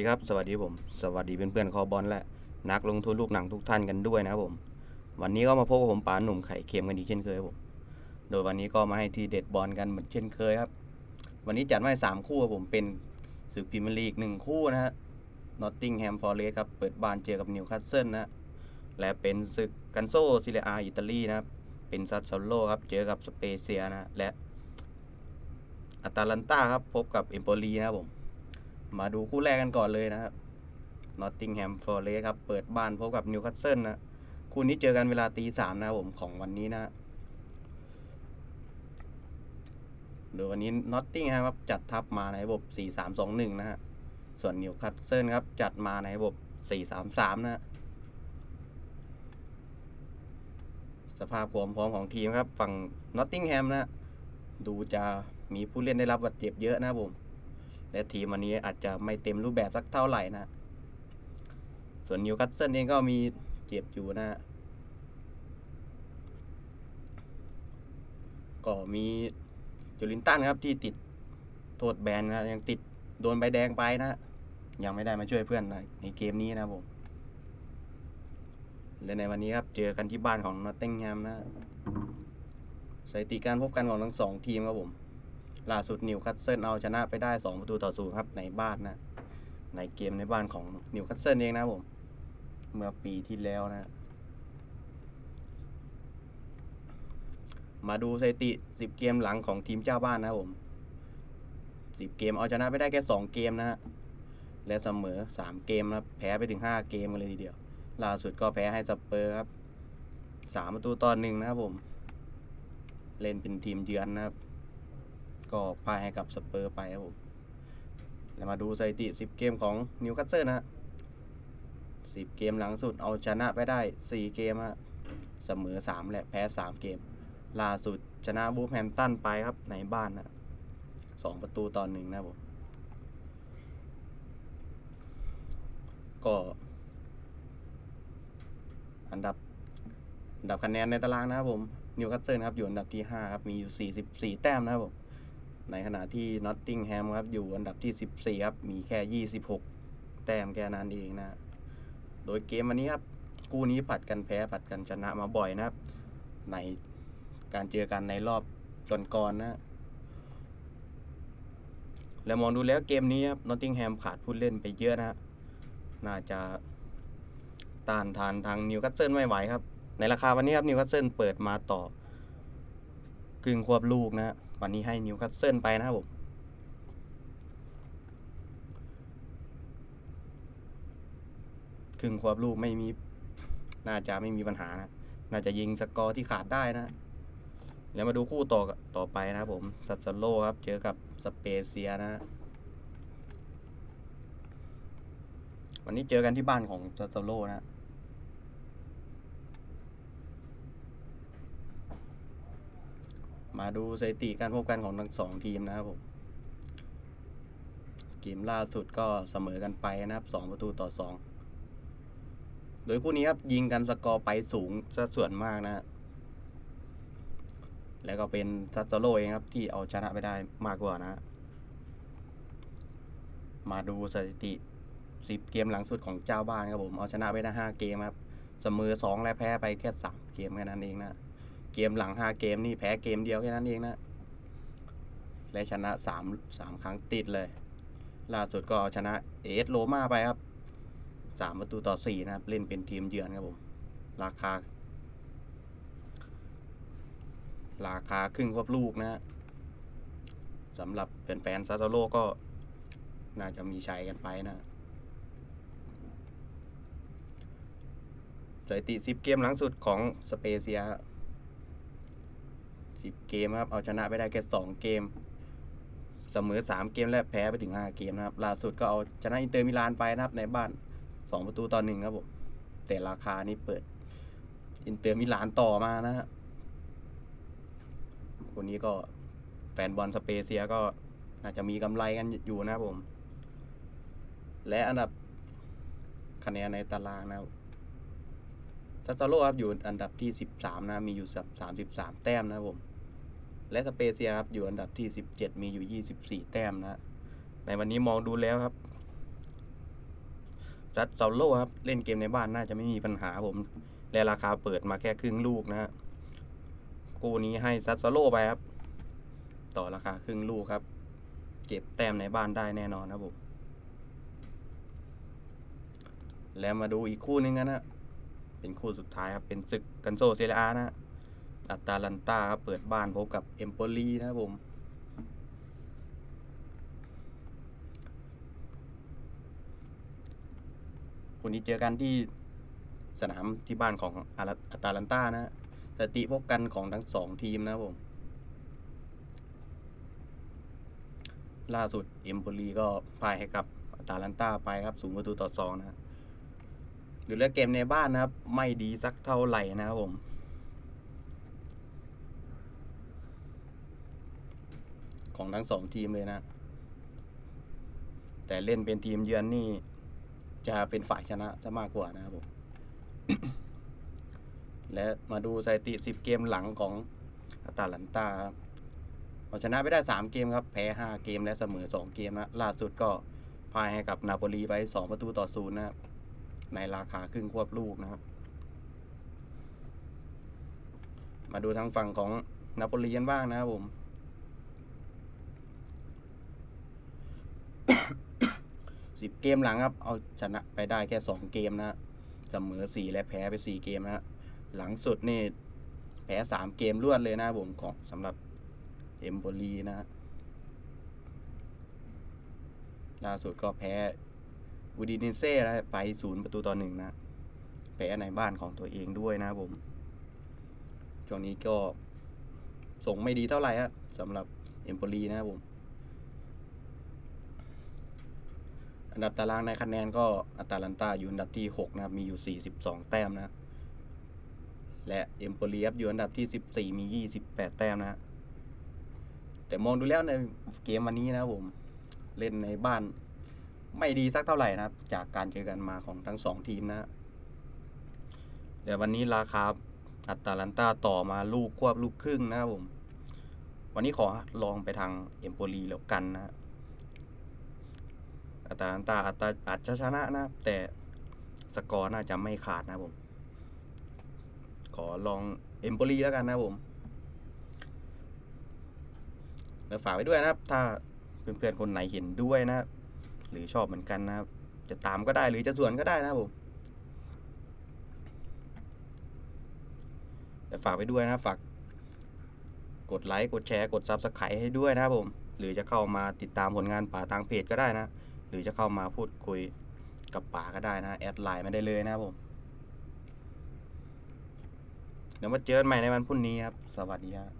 ดีครับ สวัสดีผม สวัสดีเพื่อนๆคอบอลและนักลงทุนลูกหนังทุกท่านกันด้วยนะครับผม วันนี้ก็มาพบกับผมป๋าหนุ่มไข่เค็มกันอีกเช่นเคยครับผม โดยวันนี้ก็มาให้ทีเด็ดบอลกันเหมือนเช่นเคยครับ วันนี้จัดมาให้สามคู่ครับผมเป็นศึกพรีเมียร์ลีกหนึ่งคู่นะฮะนอตติงแฮมฟอร์เรสครับ เปิดบ้านเจอกับนิวคาสเซิลนะและเป็นศึกกันโซซิเลอาอิตาลีนะครับ เป็นซัสโซโลครับ เจอกับสเปเซียนะและอาตาลันตาครับพบกับเอมโปลีนะครับผม มาดูคู่แรกกันก่อนเลยนะครับนอตติงแฮมฟอร์เรสครับ เปิดบ้านพบกับนิวคาสเซิลนะ คู่นี้เจอกันเวลาตีสามนะครับผมของวันนี้นะโดยวันนี้นอตติงแฮมครับ จัดทัพมาในระบบ4 3 2 1นะฮะ ส่วนนิวคาสเซิลครับ จัดมาในระบบ4 3 3นะฮะสภาพความพร้อมของทีมครับ ฝั่งนอตติงแฮมนะ ดูจะมีผู้เล่นได้รับบาดเจ็บเยอะนะครับผม และทีมวันนี้อาจจะไม่เต็มรูปแบบสักเท่าไหร่นะ ส่วนนิวคาสเซิลเองก็มีเจ็บอยู่นะ ก็มีจูลินตันครับที่ติดโทษแบนนะยังติดโดนใบแดงไปนะ ยังไม่ได้มาช่วยเพื่อนนะในเกมนี้นะผมและในวันนี้ครับเจอกันที่บ้านของนอตติงแฮมนะสถิติการพบกันของทั้งสองทีมครับผม ล่าสุดนิวคาสเซิลเอาชนะไปได้ 2 ประตูต่อศูนย์ครับในบ้านนะ ในเกมในบ้านของนิวคาสเซิลเองนะผม เมื่อปีที่แล้วนะ มาดูสถิติ 10 เกมหลังของทีมเจ้าบ้านนะผม 10 เกมเอาชนะไปได้แค่ 2 เกมนะฮะ และเสมอ 3 เกมนะแพ้ไปถึง 5 เกมกันเลยทีเดียว ล่าสุดก็แพ้ให้สเปอร์ครับ 3 ประตูต่อหนึ่งนะครับผม เล่นเป็นทีมเยือนนะครับ ก็พ่ายให้กับสเปอร์ไปครับผมแล้วมาดูสถิติ 10 เกมของนิวคาสเซิลนะฮะ10 เกมหลังสุดเอาชนะไปได้ 4 เกมฮะเสมอ 3 และแพ้ 3 เกม ล่าสุดชนะบูแฮมตันไปครับในบ้านนะสองประตูต่อหนึ่งนะผมก็ อันดับอันดับคะแนนในตารางนะครับผมนิวคาสเซิลครับอยู่อันดับที่ 5 ครับ มีอยู่ 44 แต้มนะครับผม ในขณะที่นอตติงแฮมครับอยู่อันดับที่ 14 ครับ มีแค่ 26 แต้มแค่นั้นเองนะ โดยเกมวันนี้ครับคู่นี้ผัดกันแพ้ผัดกันชนะมาบ่อยนะครับ ในการเจอกันในรอบก่อนๆนะแล้วมองดูแล้วเกมนี้ครับนอตติงแฮมขาดผู้เล่นไปเยอะนะน่าจะต้านทานทางนิวคาสเซิลไม่ไหวครับ ในราคาวันนี้ครับนิวคาสเซิลเปิดมาต่อ กึ่งควบลูกนะ วันนี้ให้นิวคาสเซิลไปนะครับผมครึ่งควบลูกไม่มี น่าจะไม่มีปัญหานะ น่าจะยิงสกอร์ที่ขาดได้นะ แล้วมาดูคู่ต่อต่อไปนะครับผมซัสซโลครับ เจอกับสเปเซียนะ วันนี้เจอกันที่บ้านของซัสซโลนะ มาดูสถิติการพบกันของทั้งสองทีมนะครับผมเกมล่าสุดก็เสมอกันไปนะครับสองประตูต่อสองโดยคู่นี้ครับยิงกันสกอร์ไปสูงซะส่วนมากนะแล้วก็เป็นซัตโซโลเองครับที่เอาชนะไปได้มากกว่านะฮะมาดูสถิติ 10 เกมหลังสุดของเจ้าบ้านครับผม เอาชนะไปได้5เกมครับ เสมอ 2 และแพ้ไปแค่ 3 เกมแค่นั้นเองนะ เกมหลัง5เกมนี่แพ้เกมเดียวแค่นั้นเองนะ และชนะ3 3ครั้งติดเลย ล่าสุดก็เอาชนะเอสโรมาไปครับสามประตูต่อสี่นะครับ เล่นเป็นทีมเยือนครับผม ราคา ราคาครึ่งครบลูกนะสำหรับแฟนๆซาโตโลก็น่าจะมีชัยกันไปนะสถิติสิบเกมหลังสุดของสเปเซีย สิบเกมครับเอาชนะไปได้แค่สองเกม เสมอสามเกมและแพ้ไปถึงห้าเกมนะครับล่าสุดก็เอาชนะอินเตอร์มิลานไปนะครับในบ้านสองประตูต่อหนึ่งครับผมแต่ราคานี้เปิด อินเตอร์มิลานต่อมานะฮะคนนี้ก็แฟนบอลสเปเซียก็อาจจะมีกำไรกันอยู่นะครับผม และอันดับคะแนนในตารางนะครับซัสโตโรครับอยู่อันดับที่ 13 นะ มีอยู่33แต้มนะครับผม และสเปเซียครับอยู่อันดับที่ 17 มีอยู่ 24 แต้มนะในวันนี้มองดูแล้วครับซัดเซาโลครับเล่นเกมในบ้านน่าจะไม่มีปัญหาผม และราคาเปิดมาแค่ครึ่งลูกนะฮะคู่นี้ให้ซัดเซาโลไปครับ ต่อราคาครึ่งลูกครับ เก็บแต้มในบ้านได้แน่นอนครับผมแล้วมาดูอีกคู่หนึงกันนะเป็นคู่สุดท้ายครับเป็นศึกกันโซเซเรียอานะ อัตาลันตาครับเปิดบ้านพบกับเอมโปลีนะครับผมคู่นี้เจอกันที่สนามที่บ้านของอาราอัตาลันตานะสติพบกันของทั้งสองทีมนะครับผม ล่าสุดเอมโปลีก็พ่ายให้กับอัตาลันตาไปครับสูงประตูต่อสองนะฮะดูแลเกมในบ้านนะครับ ไม่ดีสักเท่าไหร่นะครับผม ของทั้งสองทีมเลยนะ แต่เล่นเป็นทีมเยือนนี่ จะเป็นฝ่ายชนะจะมากกว่านะครับผมและมาดูสถิติ 10 เกมหลังของอาตาลันตาเอาชนะไปได้ 3 เกมครับ แพ้ 5 เกมและเสมอ 2 เกมนะ ล่าสุดก็พ่ายให้กับนาโปลีไป 2 ประตูต่อศูนย์นะครับ ในราคาครึ่งควบลูกนะครับ มาดูทางฝั่งของนาโปลีกันบ้างนะครับผม สิบเกมหลังครับ เอาชนะไปได้แค่สองเกมนะเสมอสี่และแพ้ไปสี่เกมนะหลังสุดนี่แพ้สามเกมรวดเลยนะผมของสำหรับเอมโบลีนะฮะล่าสุดก็แพ้วูดินเซ่นะไปศูนย์ประตูต่อหนึ่งนะแพ้ในบ้านของตัวเองด้วยนะผมช่วงนี้ก็ส่งไม่ดีเท่าไหร่ฮะสำหรับเอมโปลีนะครับผม อันดับตารางในคะแนนก็อัตาลันตาอยู่อันดับที่ 6 นะครับ มีอยู่ 42 แต้มนะ และเอมโปลีครับอยู่อันดับที่ 14 มี 28 แต้มนะ แต่มองดูแล้วในเกมวันนี้นะผม เล่นในบ้านไม่ดีสักเท่าไหร่นะครับ จากการเจอกันมาของทั้งสองทีมนะเดี๋ยววันนี้ราคาอัตตาลันตาต่อมาลูกควบลูกครึ่งนะครับผม วันนี้ขอลองไปทางเอมโปลีแล้วกันนะ อัตตาลันตาอาจจะอาจจะชนะนะครับแต่สกอร์น่าจะไม่ขาดนะผม ขอลองเอมโปลีแล้วกันนะผมแล้วฝากไว้ด้วยนะครับ ถ้าเพื่อนๆคนไหนเห็นด้วยนะครับ หรือชอบเหมือนกันนะครับ จะตามก็ได้หรือจะส่วนก็ได้นะครับผมแต่ฝากไว้ด้วยนะฝากกดไลค์กดแชร์กด Subscribe ให้ด้วยนะครับผม หรือจะเข้ามาติดตามผลงานป่าทางเพจก็ได้นะ หรือจะเข้ามาพูดคุยกับป๋าก็ได้นะแอดไลน์มาได้เลยนะครับผมเดี๋ยวมาเจอกันใหม่ในวันพรุ่งนี้ครับ สวัสดีครับ